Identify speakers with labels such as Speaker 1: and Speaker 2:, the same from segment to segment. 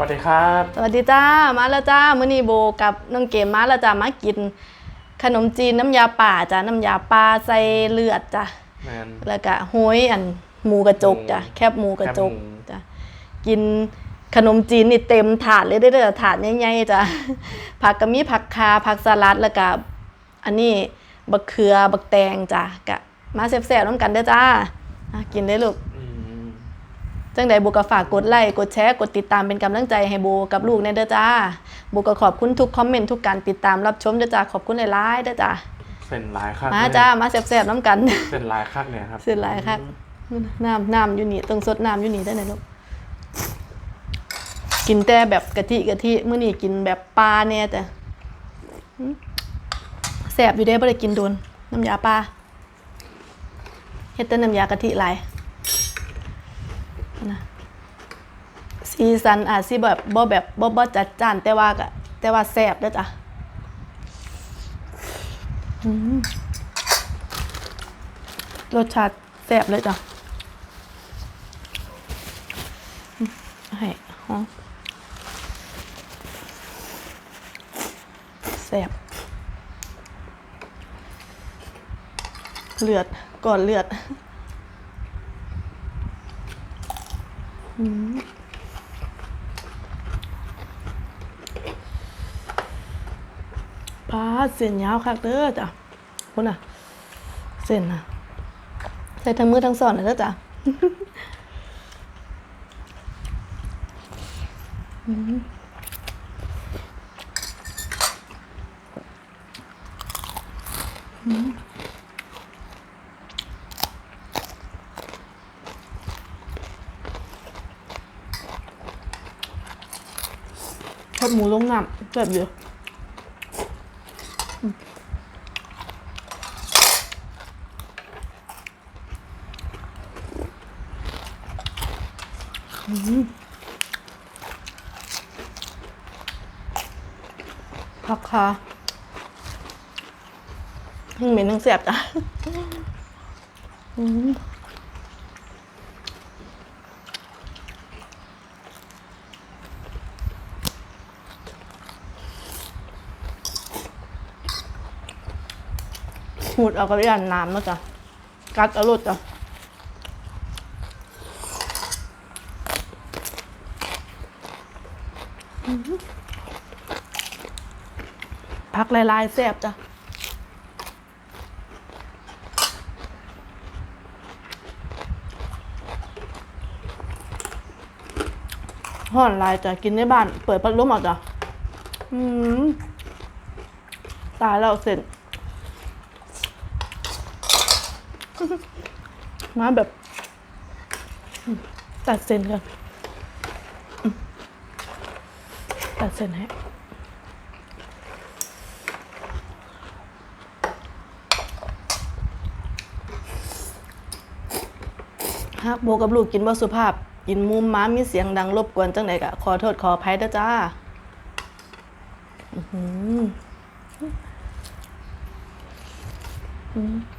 Speaker 1: วัสดีครับ
Speaker 2: สวัสดีจ้า มาแล้วจ้ามื้อนี้โบกับน้องเกมมาแล้วจ้ามากิน ขนมจีนน้ำยาป่าจ้าน้ำยาปลาใส่เลือดจ้า
Speaker 1: แมน
Speaker 2: แล้วก็ห้อยอันหมูกระจกจ้า
Speaker 1: หมู
Speaker 2: แคบหมูกระจก
Speaker 1: แคบหมู
Speaker 2: จ้ากินขนมจีนนี่เต็มถาดเลยได้อเด้อถาดใหญ่ๆจ้าผักก็มีผักคาผักสลัดแล้วก็อันนี้บักเขือบักแตงจ้ากะมาแซ่บๆน้ำกันเด้อจ้าอะกินได้อลูก
Speaker 1: อืม
Speaker 2: จังใดโบก็ฝากกดไลค์กดแชร์กดติดตามเป็นกำลังใจให้โบกับลูกในเด้อจ้าโบก็ขอบคุณทุกคอมเมนต์ทุกการติดตามรับชมเด้อจ้าขอบคุณหลายๆเด้อจ้า
Speaker 1: เส้นลายคัก
Speaker 2: มา
Speaker 1: เนี่ย
Speaker 2: จ้ามาแซ่บๆน้ำกัน
Speaker 1: เส้นลายคักเนี่ยครับ
Speaker 2: เสียหลายครับน้ำน้ำอยู่นี่ต้องสดน้ำอยู่นี่ได้ไหนลูกกินแต่แบบกะทิกะทิมื้อนี้กินแบบปลาแน่แต่หืมแซ่บอยู่เด้บ่ได้กินโดนน้ำยาปลาเฮ็ดแต่น้ำยากะทิหลาย นะสีสันอาจสิแบบบ่แบบบ่บ่จัดจ้านแต่ว่าก็แต่ว่าแซ่บเด้อจ้ะรสชาติแซ่บเลยจ้ะให้หอมแซ่บเลือดก่อนเลือดอืม ปลาเส้นยาวคักเด้อจ้ะคุณน่ะ เส้นน่ะ ใส่ทั้งมือทั้งสอนเลยเด้อจ้ะอืมอืม ทอดหมูลงน้ำแบบเยอะผักคาทั้งเหม็นทั้งแสบจ้ะ หูดเอากระยานน้ำแล้วจ้ะกัดเอารดจ้ะพักลายๆแซ่บจ้ะห่อนลายจ้ะกินในบ้าน เปิดพัดลมเอาจ้ะ อืม ตายแล้วเสร็จ มาแบบตัดเส้นกันตัดเส้นให้ฮะโบกับลูกกินบ่สุภาพ กินมุมม้ามีเสียงดังรบกวนจังไหนกะขอโทษขออภัยเด้อจ้าอื้อหืออืม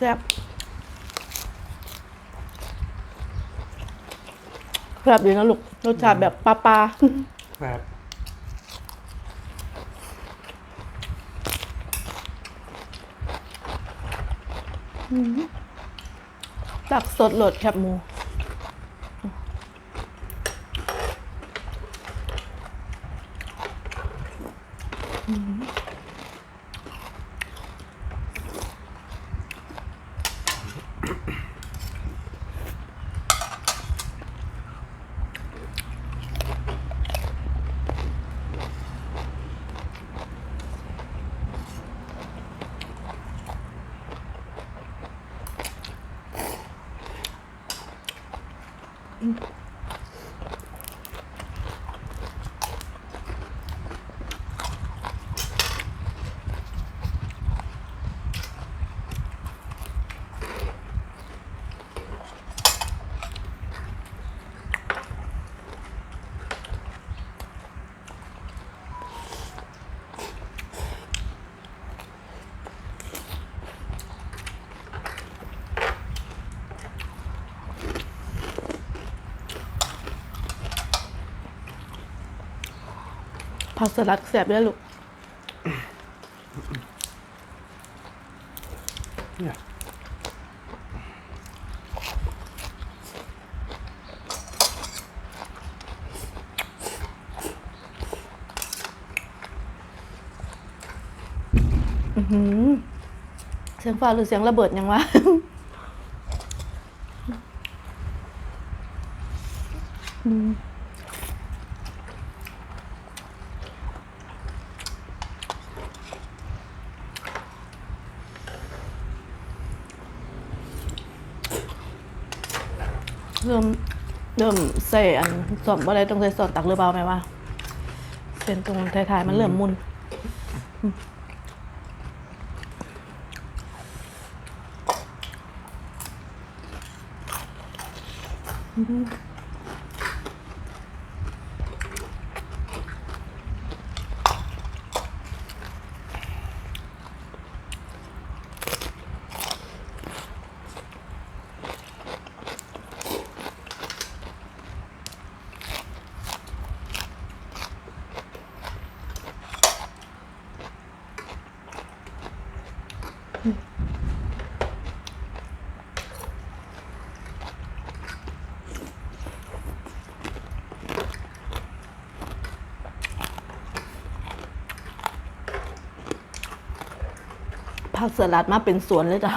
Speaker 2: แซ่บแซ่บดีนะลูกรสชาติแบบปลาปลา
Speaker 1: แบบ
Speaker 2: ตักสดโหลดแคบหมูอืม ผักสลัดแสบด้วยลูก
Speaker 1: เนี่ย
Speaker 2: เสียงฟ้าหรือเสียงระเบิดยังวะเริ่ม เริ่มใส่อันสอนว่าอะไรต้องใส่สอนตักหรือเปล่าไหมว่าเส้นตรงท้ายๆมันเริ่มมุน ผักสลัดมาเป็นสวนเลยจ้า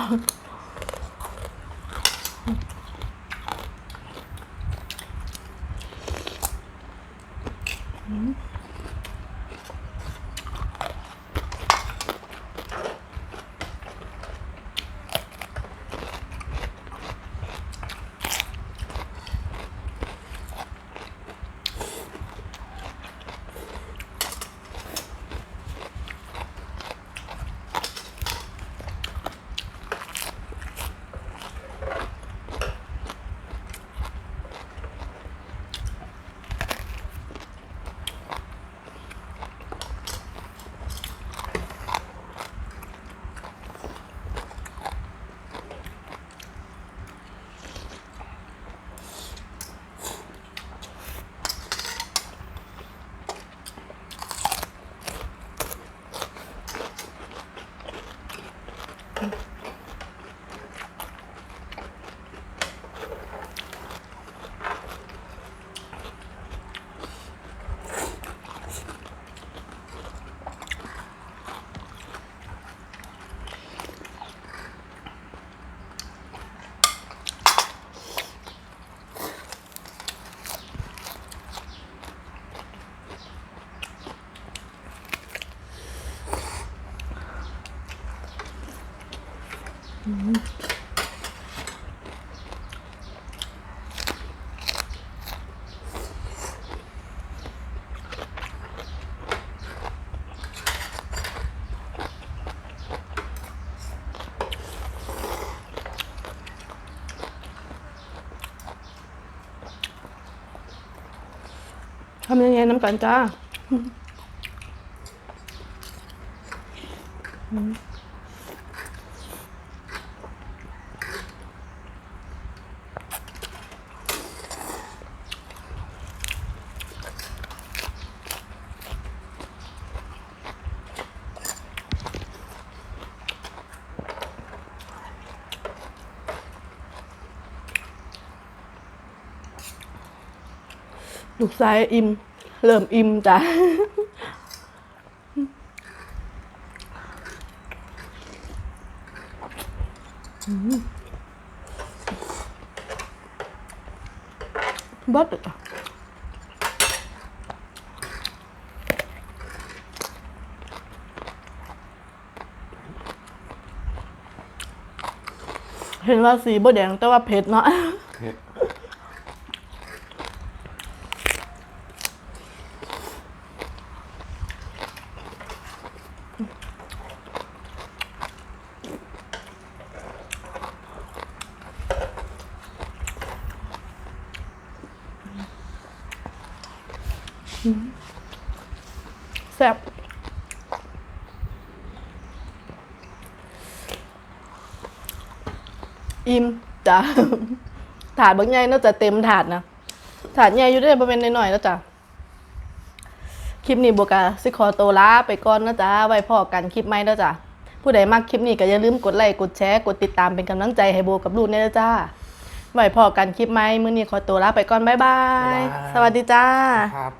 Speaker 2: ทำยังไงน้ำกันจ้า ลูกชายอิ่มเริ่มอิ่มจ้ะบดอะเห็นว่าสีบดแดงแต่ว่าเผ็ดเนาะ ซ่บอิ่มจ้ะถาดบางใหญ่น่าจะเต็มถาดนะถาดใหญ่อยู่ได้ประมาณหน่อยๆแล้วจ้ะคลิปนี้โบกะสิขอตัวลาไปก่อนนะจ๊ะไว้พอกันคลิปใหม่แล้วจ้ะผู้ใดมักคลิปนี้ก็อย่าลืมกดไลค์กดแชร์กดติดตามเป็นกำลังใจให้โบกับลูกเนี่ยนะจ้าไว้พอกันคลิปใหม่มื้อนี้ขอตัวลาไปก่อนบ๊ายบาย
Speaker 1: บ๊ายบาย
Speaker 2: สวัสดีจ้า
Speaker 1: ครับ